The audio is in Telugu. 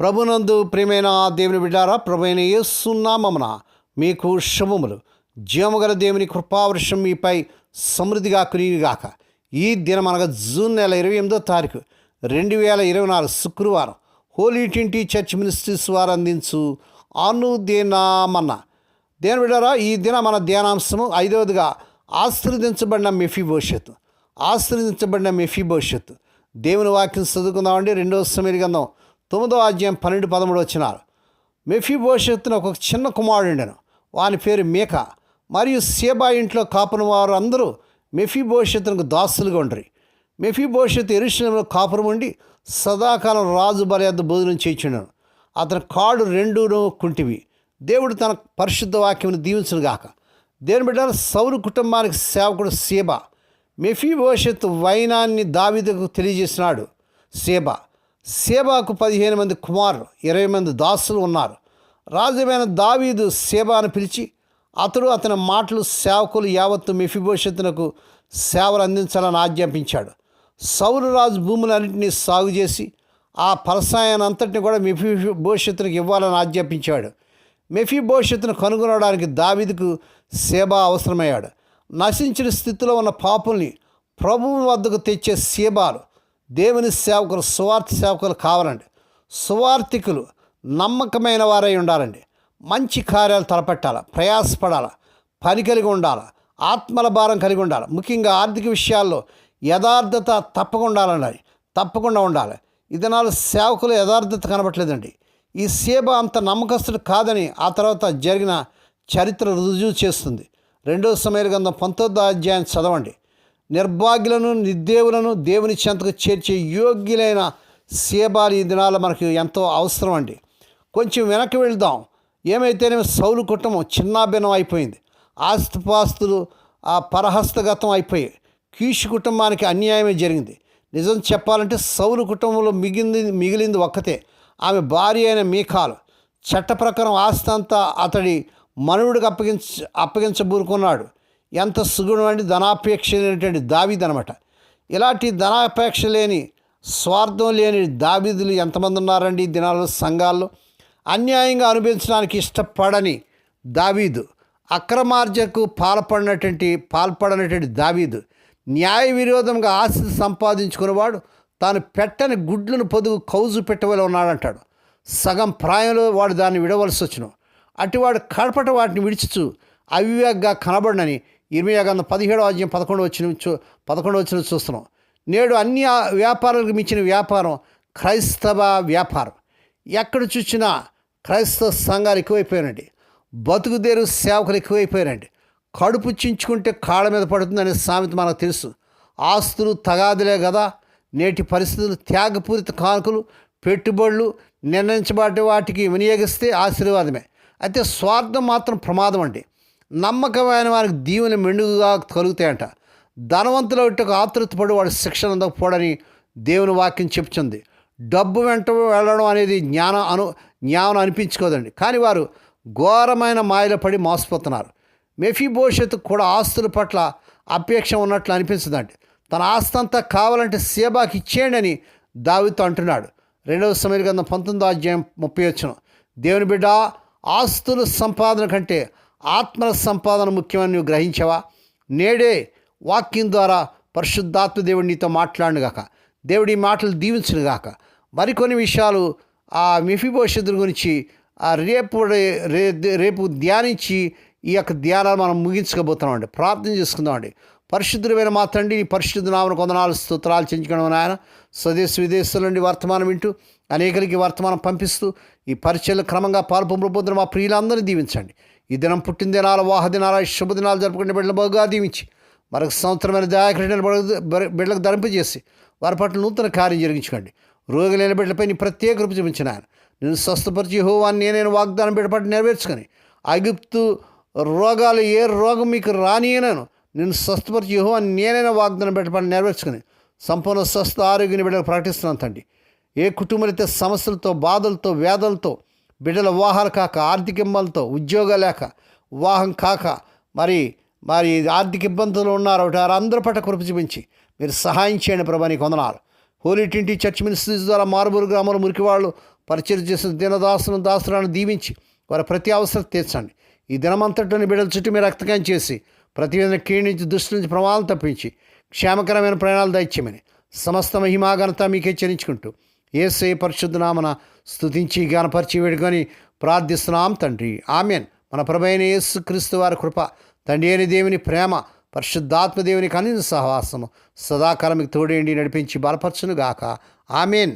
ప్రభునందు ప్రియమైన దేవుని బిడ్డారా ప్రభుైన యేసునామమున మీకు శుభములు. జీవముగల దేవుని కృపావృషం మీపై సమృద్ధిగా కురిగాక ఈ దినం అనగా జూన్ నెల ఇరవై ఎనిమిదో తారీఖు రెండు వేల ఇరవై నాలుగు శుక్రవారం హోలీ ట్వంటీ చర్చ్ మినిస్ట్రీస్ వారు అందించు అనుదినామన్న. దేని బిడ్డారా ఈ దిన మన ధ్యానాంశము ఐదవదిగా ఆశ్రదించబడిన మెఫీ భవిష్యత్తు ఆశ్రదించబడిన మెఫీ భవిష్యత్తు దేవుని వాక్యం చదువుకుందామండి రెండవ సమీరి గంధం తొమ్మిదో అధ్యాయం పన్నెండు పదమూడు వచ్చినారు. మెఫీ భవిష్యత్తున ఒక చిన్న కుమారుడు వాని పేరు మేక. మరియు సేబా ఇంట్లో కాపురం వారు అందరూ మెఫీ భవిష్యత్తునకు దాసులుగా ఉండరు. మెఫీ భవిష్యత్తు ఎరుశలంలో కాపురం ఉండి సదాకాలం రాజు బలయద్ద భోజనం చేయించున్నాను అతని కాడు రెండును కుంటివి. దేవుడు తన పరిశుద్ధ వాక్యమును దీవించును గాక. దేని బిడ్డ సౌరు కుటుంబానికి సేవకుడు సేబ. మెఫీ భవిష్యత్తు వైనాన్ని దావిదకు తెలియజేసినాడు సేబ. సేబాకు పదిహేను మంది కుమారులు ఇరవై మంది దాసులు ఉన్నారు. రాజమైన దావీదు సేబాను పిలిచి అతడు అతని మాటలు సేవకులు యావత్తు మిఫిభవిష్యత్తునకు సేవలు అందించాలని ఆజ్ఞాపించాడు. సౌరు రాజు భూములన్నింటినీ సాగు చేసి ఆ ఫలసాయానంతటిని కూడా మెఫీ భవిష్యత్తునికి ఇవ్వాలని ఆజ్ఞాపించాడు. మెఫీ భవిష్యత్తును కనుగొనడానికి దావీదుకు సేబా అవసరమయ్యాడు. నశించిన స్థితిలో ఉన్న పాపుల్ని ప్రభువు వద్దకు తెచ్చే సేబాలు దేవుని సేవకులు సువార్థ సేవకులు కావాలండి. సువార్థికులు నమ్మకమైన వారై ఉండాలండి. మంచి కార్యాలు తలపెట్టాలి ప్రయాసపడాలి పని కలిగి ఉండాలి ఆత్మల భారం కలిగి ఉండాలి. ముఖ్యంగా ఆర్థిక విషయాల్లో యథార్థత తప్పకుండా ఉండాలి తప్పకుండా ఉండాలి. ఇది నాలుగు సేవకులు యథార్థత కనబట్లేదండి ఈ సేవ అంత నమ్మకస్తుడు కాదని ఆ తర్వాత జరిగిన చరిత్ర రుజువు చేస్తుంది. రెండో సమయాల గంధం పంతొమ్మిదో అధ్యాయం చదవండి. నిర్భాగ్యులను నిర్దేవులను దేవుని చెంతకు చేర్చే యోగ్యులైన సేబాలు ఈ దినాల్లో మనకు ఎంతో అవసరం అండి కొంచెం వెనక్కి వెళ్దాం. ఏమైతేనేమి సౌలు కుటుంబం చిన్నాభిన్నం అయిపోయింది. ఆస్తిపాస్తులు ఆ పరహస్తగతం అయిపోయాయి కీషు కుటుంబానికి అన్యాయమే జరిగింది. నిజం చెప్పాలంటే సౌలు కుటుంబంలో మిగిలింది మిగిలింది ఒక్కతే. ఆమె భార్య అయిన మీకాలు. చట్ట ప్రకారం ఆస్తి అంతా అతడి మనవుడికి అప్పగించ అప్పగించబూరుకున్నాడు ఎంత సుగుణం అంటే ధనాపేక్ష లేనటువంటి దావీద్ అనమాట ఇలాంటి ధనాపేక్ష లేని స్వార్థం లేని దావిదులు ఎంతమంది ఉన్నారండి ఈ దినాల్లో సంఘాల్లో? అన్యాయంగా అనుభవించడానికి ఇష్టపడని దావీదు అక్రమార్జకు పాల్పడినటువంటి పాల్పడినటువంటి దావీదు న్యాయ విరోధంగా ఆస్తి సంపాదించుకునేవాడు తాను పెట్టని గుడ్లను పొదుగు కౌజు పెట్టవలే ఉన్నాడంటాడు. సగం ప్రాయంలో వాడు దాన్ని విడవలసి వచ్చును అటువాడు కడపట వాటిని విడిచుచు అవివేగ్గా కనబడనని ఇరవై గంధం పదిహేడో అధ్యాయం పదకొండు వచ్చిన చూ పదకొండు వచ్చిన చూస్తున్నాం. నేడు అన్ని వ్యాపారాలకు మించిన వ్యాపారం క్రైస్తవ వ్యాపారం. ఎక్కడ చూసినా క్రైస్తవ సంఘాలు ఎక్కువైపోయినండి బతుకుదేరు సేవకులు ఎక్కువైపోయారండి కడుపు చించుకుంటే కాళ్ళ మీద పడుతుందనే సామెత మనకు తెలుసు. ఆస్తులు తగాదులే కదా నేటి పరిస్థితులు త్యాగపూరిత కానుకలు పెట్టుబడులు నిర్ణయించబడే వాటికి వినియోగిస్తే ఆశీర్వాదమే. అయితే స్వార్థం మాత్రం ప్రమాదం అండి. నమ్మకమైన వారికి దీవెన మెండుగా కలుగుతాయంట. ధనవంతుల ఇటుకు ఆతృతపడి వాడు శిక్షణ అందకపోడని దేవుని వాక్యం చెప్తుంది. డబ్బు వెంట వెళ్ళడం అనేది జ్ఞానం అను జ్ఞానం అనిపించుకోదండి. కానీ వారు ఘోరమైన మాయలో పడి మోసపోతున్నారు. మెఫీ భవిష్యత్తుకు కూడా ఆస్తుల పట్ల అపేక్ష ఉన్నట్లు అనిపించదండి. తన ఆస్తి అంతా కావాలంటే సేబాకి ఇచ్చేయండి అని దావితో అంటున్నాడు. రెండవ సమయ గంధం పంతొమ్మిదో అధ్యాయం ముప్పై వచ్చిన. దేవుని బిడ్డ ఆస్తుల సంపాదన కంటే ఆత్మ సంపాదన ముఖ్యమని నువ్వు గ్రహించావా? నేడే వాక్యం ద్వారా పరిశుద్ధాత్మ దేవుడు నీతో మాట్లాడుగాక దేవుడి మాటలు దీవించునుగాక మరికొన్ని విషయాలు ఆ మిఫిభవిష్యత్తు గురించి ఆ రేపు రే- రేపు ధ్యానించి ఈ యొక్క ధ్యానాలు మనం ముగించుకోబోతున్నామండి ప్రార్థన చేసుకుందామండి పరిశుద్ధులమైన మా తండ్రి నీ పరిశుద్ధ నామను కొందనాలు స్తోత్రాలు చెంచుకోవడం ఆయన స్వదేశ విదేశాల నుండి వర్తమానం వింటూ అనేకలకి వర్తమానం పంపిస్తూ ఈ పరిచయలు క్రమంగా పాల్పొందబోతున్న మా ప్రియులందరినీ దీవించండి. ఈ దినం పుట్టినదినాల వాహ దినాల శుభదినాలు జరుపుకునే బిడ్డలు బాగా దీవించి మరొక సంవత్సరమైన దయాకృష్ణ బిడ్డలకు ధరింపజేసి వారి పట్ల నూతన కార్యం జరిగించుకోండి. రోగులైన బిడ్డలపై నీ ప్రత్యేక రూపు చూపించిన ఆయన. నేను స్వస్థపరిచి హోవాన్ని నేనైనా వాగ్దానం బిడ్డపట్టి నెరవేర్చుకొని ఐగుప్తు రోగాలు ఏ రోగం మీకు రానియనను నేను స్వస్థపరిచి యెహోవాని నేనైనా వాగ్దానం బిడ్డపట్టి నెరవేర్చుకొని సంపూర్ణ స్వస్థ ఆరోగ్యాన్ని బిడ్డకు ప్రకటిస్తున్నాను తండ్రి. ఏ కుటుంబాలైతే సమస్యలతో బాధలతో వేదలతో బిడ్డల వివాహాలు కాక ఆర్థిక ఇబ్బందులతో ఉద్యోగాలు లేక వివాహం కాక మరి మరి ఆర్థిక ఇబ్బందులు ఉన్నారు. అందరి పట్ల కృప చూపించి మీరు సహాయం చేయండి ప్రభా నీకు వందనాలు. హోలీ టింటి చర్చ్ మినిస్ట్రీస్ ద్వారా మారుమూరు గ్రామంలో మురికి వాళ్ళు పరిచయం చేసిన దినదాసును దాసులను దీవించి వారి ప్రతి అవసరం తీర్చండి. ఈ దినమంతటిని బిడ్డల చుట్టూ మీరు రక్తకం చేసి ప్రతి విధంగా దృష్టి నుంచి ప్రమాదం తప్పించి క్షేమకరమైన ప్రయాణాలు దయచేయమని సమస్త మహిమాఘనత మీకే చెల్లించుకుంటూ ఏసై పరిశుద్ధనామన స్థుతించి స్తుతించి గానపరిచి వేడుకొని ప్రార్థిస్తున్నాం తండ్రి. ఆమెన్. మన ప్రభైన యేసు క్రీస్తు వారి కృప తండ్రి అయిన దేవుని ప్రేమ పరిశుద్ధాత్మ దేవుని కనీస సహవాసము సదాకాలం మీకు తోడేండి నడిపించి బలపరచునుగాక. ఆమెన్.